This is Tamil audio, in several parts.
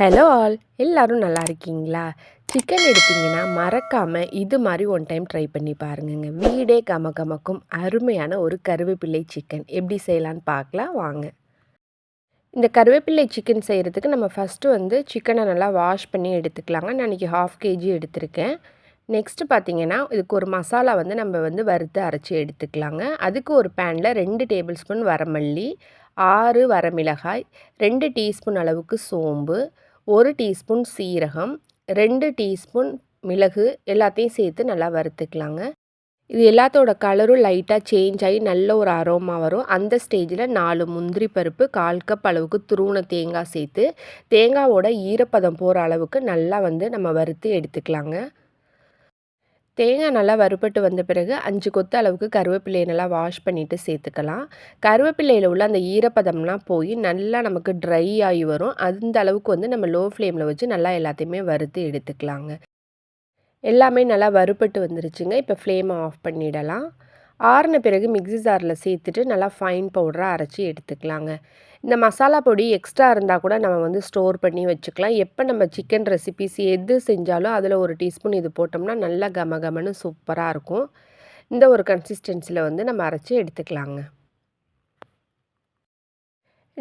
ஹலோ ஆல் எல்லோரும் நல்லா இருக்கீங்களா? சிக்கன் எடுத்தீங்கன்னா மறக்காமல் இது மாதிரி ஒன் டைம் ட்ரை பண்ணி பாருங்கங்க. வீடே கம கமக்கும் அருமையான ஒரு கருவேப்பிள்ளை சிக்கன் எப்படி செய்யலான்னு பார்க்கலாம். வாங்க. இந்த கருவேப்பிள்ளை சிக்கன் செய்கிறதுக்கு நம்ம ஃபஸ்ட்டு வந்து சிக்கனை நல்லா வாஷ் பண்ணி எடுத்துக்கலாங்க. நான் இன்றைக்கி ஹாஃப் கேஜி எடுத்திருக்கேன். நெக்ஸ்ட்டு பார்த்திங்கன்னா இதுக்கு ஒரு மசாலா வந்து நம்ம வந்து வறுத்து அரைச்சி எடுத்துக்கலாங்க. அதுக்கு ஒரு பேனில் ரெண்டு டேபிள் ஸ்பூன் வரமல்லி ஆறு வரமிளகாய் ரெண்டு டீஸ்பூன் அளவுக்கு சோம்பு ஒரு டீஸ்பூன் சீரகம் ரெண்டு டீஸ்பூன் மிளகு எல்லாத்தையும் சேர்த்து நல்லா வறுத்துக்கலாங்க. இது எல்லாத்தோட கலரும் லைட்டாக சேஞ்ச் ஆகி நல்ல ஒரு அரோமா வரும். அந்த ஸ்டேஜில் நாலு முந்திரி பருப்பு கால் கப் அளவுக்கு துருண தேங்காய் சேர்த்து தேங்காவோட ஈரப்பதம் போகிற அளவுக்கு நல்லா வந்து நம்ம வறுத்து எடுத்துக்கலாங்க. தேங்காய் நல்லா வறுபட்டு வந்த பிறகு அஞ்சு கொத்து அளவுக்கு கருவேப்பிலையை நல்லா வாஷ் பண்ணிவிட்டு சேர்த்துக்கலாம். கருவேப்பிலையில் உள்ள அந்த ஈரப்பதம்லாம் போய் நல்லா நமக்கு ட்ரை ஆகி வரும். அந்த அளவுக்கு வந்து நம்ம லோ ஃப்ளேமில் வச்சு நல்லா எல்லாத்தையுமே வறுத்து எடுத்துக்கலாங்க. எல்லாமே நல்லா வறுபட்டு வந்துருச்சுங்க. இப்போ ஃப்ளேமை ஆஃப் பண்ணிடலாம். ஆறின பிறகு மிக்ஸி ஜாரில் சேர்த்துட்டு நல்லா ஃபைன் பவுடராக அரைச்சி எடுத்துக்கலாங்க. இந்த மசாலா பொடி எக்ஸ்ட்ரா இருந்தால் கூட நம்ம வந்து ஸ்டோர் பண்ணி வச்சுக்கலாம். எப்போ நம்ம சிக்கன் ரெசிபிஸ் எது செஞ்சாலும் அதில் ஒரு டீஸ்பூன் இது போட்டோம்னா நல்லா கம கமன்னு சூப்பராக இருக்கும். இந்த ஒரு கன்சிஸ்டன்சியில் வந்து நம்ம அரைச்சி எடுத்துக்கலாங்க.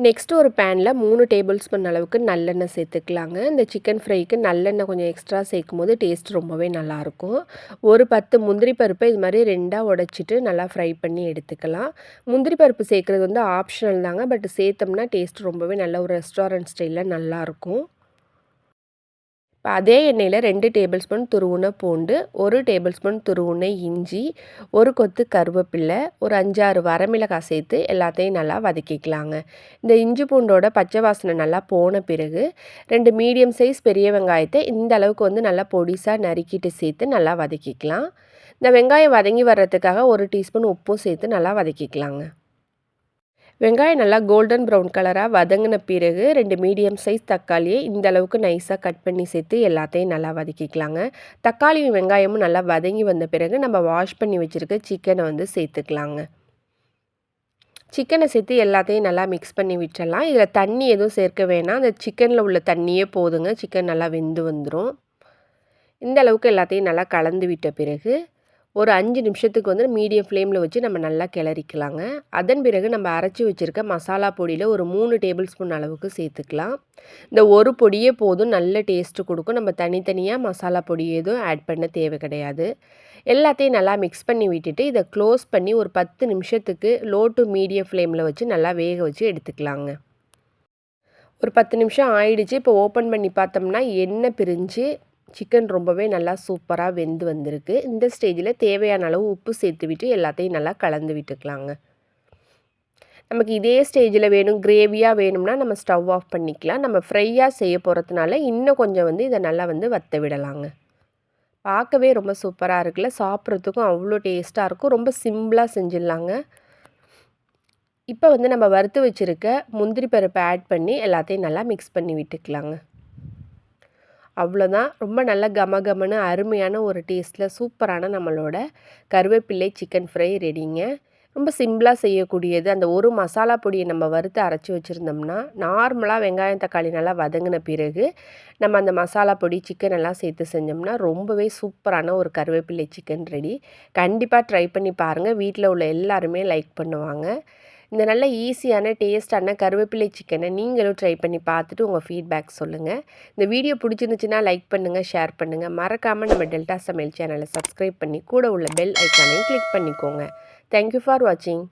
நெக்ஸ்ட்டு ஒரு பேனில் மூணு டேபிள் ஸ்பூன் அளவுக்கு நல்லெண்ணெய் சேர்த்துக்கலாங்க. இந்த சிக்கன் ஃப்ரைக்கு நல்லெண்ணெய் கொஞ்சம் எக்ஸ்ட்ரா சேர்க்கும் போது டேஸ்ட் ரொம்பவே நல்லாயிருக்கும். ஒரு பத்து முந்திரி பருப்பை இது மாதிரி ரெண்டாக உடச்சிட்டு நல்லா ஃப்ரை பண்ணி எடுத்துக்கலாம். முந்திரி பருப்பு சேர்க்குறது வந்து ஆப்ஷனல் தாங்க பட் சேர்த்தோம்னா டேஸ்ட் ரொம்பவே நல்ல ஒரு ரெஸ்டாரண்ட் ஸ்டைலில் நல்லாயிருக்கும். இப்போ அதே எண்ணெயில் ரெண்டு டேபிள் ஸ்பூன் துருவுன பூண்டு ஒரு டேபிள் ஸ்பூன் துருவுன இஞ்சி ஒரு கொத்து கருவேப்பில்லை ஒரு அஞ்சாறு வரமிளகாய் சேர்த்து எல்லாத்தையும் நல்லா வதக்கிக்கலாங்க. இந்த இஞ்சி பூண்டோட பச்சை வாசனை நல்லா போன பிறகு ரெண்டு மீடியம் சைஸ் பெரிய வெங்காயத்தை இந்த அளவுக்கு வந்து நல்லா பொடிசாக நறுக்கிட்டு சேர்த்து நல்லா வதக்கிக்கலாம். இந்த வெங்காயம் வதங்கி வர்றதுக்காக ஒரு டீஸ்பூன் உப்பும் சேர்த்து நல்லா வதக்கிக்கலாங்க. வெங்காயம் நல்லா கோல்டன் ப்ரௌன் கலராக வதங்கின பிறகு ரெண்டு மீடியம் சைஸ் தக்காளியை இந்த அளவுக்கு நைஸாக கட் பண்ணி சேர்த்து எல்லாத்தையும் நல்லா வதக்கிக்கலாங்க. தக்காளியும் வெங்காயமும் நல்லா வதங்கி வந்த பிறகு நம்ம வாஷ் பண்ணி வச்சுருக்க சிக்கனை வந்து சேர்த்துக்கலாங்க. சிக்கனை சேர்த்து எல்லாத்தையும் நல்லா மிக்ஸ் பண்ணி விட்டுடலாம் இதில் தண்ணி எதுவும் சேர்க்க வேணாம். அந்த சிக்கனில் உள்ள தண்ணியே போதுங்க. சிக்கன் நல்லா வெந்து வந்துடும் இந்த அளவுக்கு எல்லாத்தையும் நல்லா கலந்து விட்ட பிறகு ஒரு அஞ்சு நிமிஷத்துக்கு வந்து மீடியம் ஃப்ளேமில் வச்சு நம்ம நல்லா கிளறிக்கலாங்க. அதன் பிறகு நம்ம அரைச்சி வச்சுருக்க மசாலா பொடியில் ஒரு மூணு டேபிள் ஸ்பூன் அளவுக்கு சேர்த்துக்கலாம். இந்த ஒரு பொடியே போதும் நல்ல டேஸ்ட்டு கொடுக்கும். நம்ம தனித்தனியாக மசாலா பொடி எதுவும் ஆட் பண்ண தேவை கிடையாது. எல்லாத்தையும் நல்லா மிக்ஸ் பண்ணி விட்டுட்டு இதை க்ளோஸ் பண்ணி ஒரு பத்து நிமிஷத்துக்கு லோ டு மீடியம் ஃப்ளேமில் வச்சு நல்லா வேக வச்சு எடுத்துக்கலாங்க. ஒரு பத்து நிமிஷம் ஆயிடுச்சு. இப்போ ஓப்பன் பண்ணி பார்த்தோம்னா எண்ணெய் பிரிஞ்சு சிக்கன் ரொம்பவே நல்லா சூப்பராக வெந்து வந்திருக்கு. இந்த ஸ்டேஜில் தேவையான அளவு உப்பு சேர்த்து விட்டு எல்லாத்தையும் நல்லா கலந்து விட்டுக்கலாங்க. நமக்கு இதே ஸ்டேஜில் வேணும் கிரேவியாக வேணும்னா நம்ம ஸ்டவ் ஆஃப் பண்ணிக்கலாம். நம்ம ஃப்ரையாக செய்ய போகிறதுனால இன்னும் கொஞ்சம் வந்து இதை நல்லா வந்து வத்த விடலாங்க. பார்க்கவே ரொம்ப சூப்பராக இருக்குல்ல? சாப்பிட்றதுக்கும் அவ்வளோ டேஸ்ட்டாக இருக்கும். ரொம்ப சிம்பிளாக செஞ்சிடலாங்க. இப்போ வந்து நம்ம வறுத்து வச்சுருக்க முந்திரி பருப்பை ஆட் பண்ணி எல்லாத்தையும் நல்லா மிக்ஸ் பண்ணி விட்டுக்கலாங்க. அவ்வளோதான். ரொம்ப நல்ல கம கமன்னு அருமையான ஒரு டேஸ்ட்டில் சூப்பரான நம்மளோட கருவேப்பிள்ளை சிக்கன் ஃப்ரை ரெடிங்க ரொம்ப சிம்பிளாக செய்யக்கூடியது. அந்த ஒரு மசாலா பொடியை நம்ம வறுத்து அரைச்சி வச்சுருந்தோம்னா நார்மலாக வெங்காயம் தக்காளி நல்லா வதங்கின பிறகு நம்ம அந்த மசாலா பொடி சிக்கன் எல்லாம் சேர்த்து செஞ்சோம்னா ரொம்பவே சூப்பரான ஒரு கருவேப்பிள்ளை சிக்கன் ரெடி கண்டிப்பாக ட்ரை பண்ணி பாருங்கள் வீட்டில் உள்ள எல்லாருமே லைக் பண்ணுவாங்க. இந்த நல்ல ஈஸியான டேஸ்டான கருவேப்பிலை சிக்கனை நீங்களும் ட்ரை பண்ணி பார்த்துட்டு உங்கள் ஃபீட்பேக் சொல்லுங்கள் இந்த வீடியோ பிடிச்சிருந்துச்சுன்னா லைக் பண்ணுங்கள் ஷேர் பண்ணுங்கள் மறக்காமல் நம்ம டெல்டா சமையல் சேனலை சப்ஸ்கிரைப் பண்ணி கூட உள்ள பெல் ஐக்கானையும் கிளிக் பண்ணிக்கோங்க. தேங்க்யூ ஃபார் வாட்சிங்